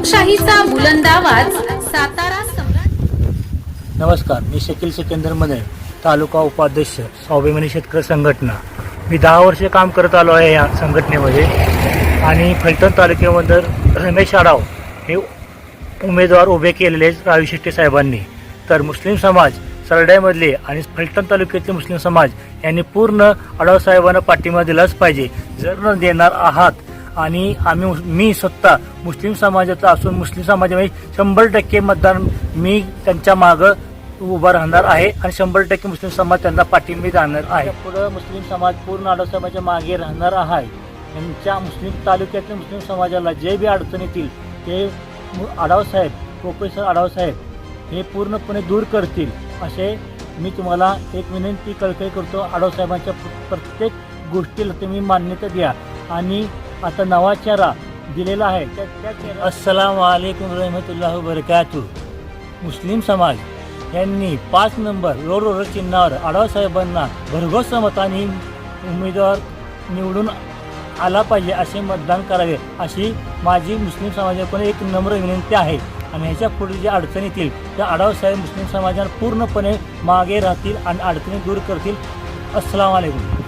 लोकशाहीचा बुलंद आवाज सातारा सम्राट नमस्कार मी शकील सिकंदरमध्ये तालुका उपाध्यक्ष स्वाभिमानी शेतकरी संघटना. मी दहा वर्ष काम करत आलो आहे या संघटनेमध्ये आणि फलटण तालुक्यामध्ये रमेश आडाव हे उमेदवार उभे केलेले आहेत रावी शेट्टी साहेबांनी. तर मुस्लिम समाज सरड्यामधले आणि फलटण तालुक्यातले मुस्लिम समाज यांनी पूर्ण आडाव साहेबांना पाठिंबा दिलाच पाहिजे. जर न देणार आहात आणि आम्ही मी स्वतः मुस्लिम समाजाचा असून मुस्लिम समाजामध्ये शंभर टक्के मतदान मी त्यांच्या मागं उभा राहणार आहे आणि शंभर टक्के मुस्लिम समाज त्यांना पाठिंबा जाणार आहे. पुढं मुस्लिम समाज पूर्ण आडव समाजाच्या मागे राहणार आहे. त्यांच्या मुस्लिम तालुक्यातील मुस्लिम समाजाला जे बी अडचण येतील ते मु- आढाव साहेब प्रोफेसर आढाव साहेब हे पूर्णपणे दूर करतील असे मी तुम्हाला एक विनंती कळकळी करतो. आढाव साहेबांच्या प्रत्येक गोष्टीला तुम्ही मान्यता द्या आणि आता नवा चेहरा दिलेला आहे. त्या त्या चेहरा अस्सलाम वालेकुम रहमतुल्लाह वबरकातू मुस्लिम समाज यांनी पाच नंबर रोड रोड चिन्हावर आढावसाहेबांना भरघोस मतांनी उमेदवार निवडून आला पाहिजे असे मतदान करावे अशी माझी मुस्लिम समाजाकडून एक नम्र विनंती आहे. आणि ह्याच्या पुढे जे अडचणी येतील त्या आढावसाहेब मुस्लिम समाजाला पूर्णपणे मागे राहतील आणि अडचणी दूर करतील. अस्सलाम वालेकुम